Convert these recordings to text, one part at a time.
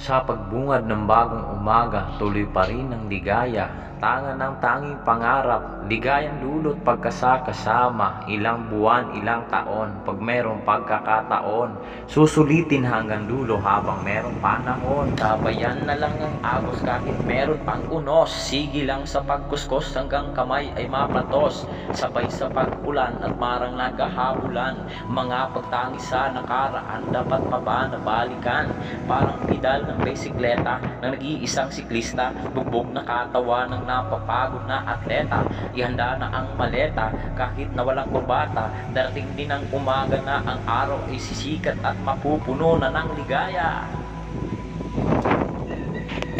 Sa pagbungad ng bagong umaga, tuloy pa rin ang ligaya. Tanga ng tanging pangarap, ligayang lulot pagkasakasama, ilang buwan, ilang taon, pag merong pagkakataon, susulitin hanggang dulo habang merong panahon. Tabayan na lang ang agos kahit meron pang unos, sige lang sa pagkuskos hanggang kamay ay mapatos, sabay sa pag-ulan at marang naghahabulan, mga pagtangi sa nakaraan dapat pa ba nabalikan, parang pedal ng bisikleta ng nag-iisang siklista, bugbog na katawan ng napapagod na atleta, ihanda na ang maleta kahit na walang kubata, darating din ang umaga na ang araw ay sisikat at mapupuno na ng ligaya.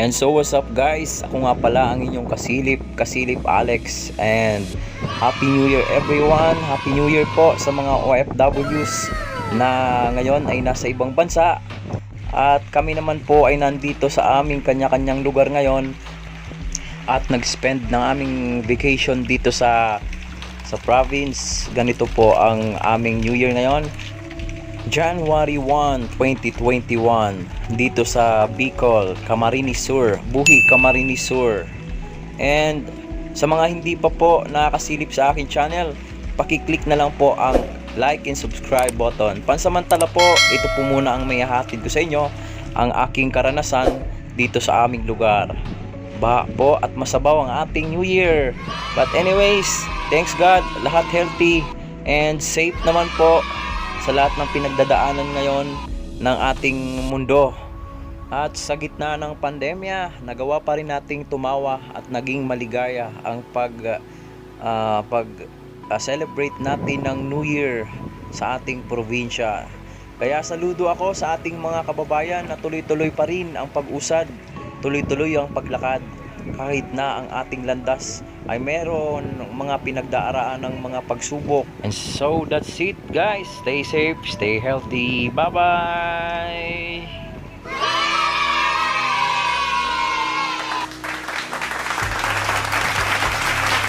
And so what's up guys? Ako nga pala ang inyong kasilip, kasilip Alex and Happy New Year everyone! Happy New Year po sa mga OFWs na ngayon ay nasa ibang bansa at kami naman po ay nandito sa aming kanya-kanyang lugar ngayon at nag-spend ng aming vacation dito sa sa province. Ganito po ang aming New Year ngayon. January 1, 2021 dito sa Bicol, Camarines Sur, Buhi Camarines Sur. And sa mga hindi pa po nakakasilip sa akin channel, pakiclick na lang po ang like and subscribe button. Pansamantala po, ito po muna ang may hatid ko sa inyo, ang aking karanasan dito sa aming lugar. Ba po at masabaw ang ating New Year. But anyways, thanks God, lahat healthy and safe naman po sa lahat ng pinagdadaanan ngayon ng ating mundo. At sa gitna ng pandemya, nagawa pa rin nating tumawa at naging maligaya ang pag ah, pag ah, celebrate natin ng New Year sa ating probinsya. Kaya saludo ako sa ating mga kababayan na tuloy-tuloy pa rin ang pag-usad, tuloy-tuloy ang paglakad kahit na ang ating landas ay meron mga pinagdaraan ng mga pagsubok. And so that's it guys. Stay safe, stay healthy. Bye-bye.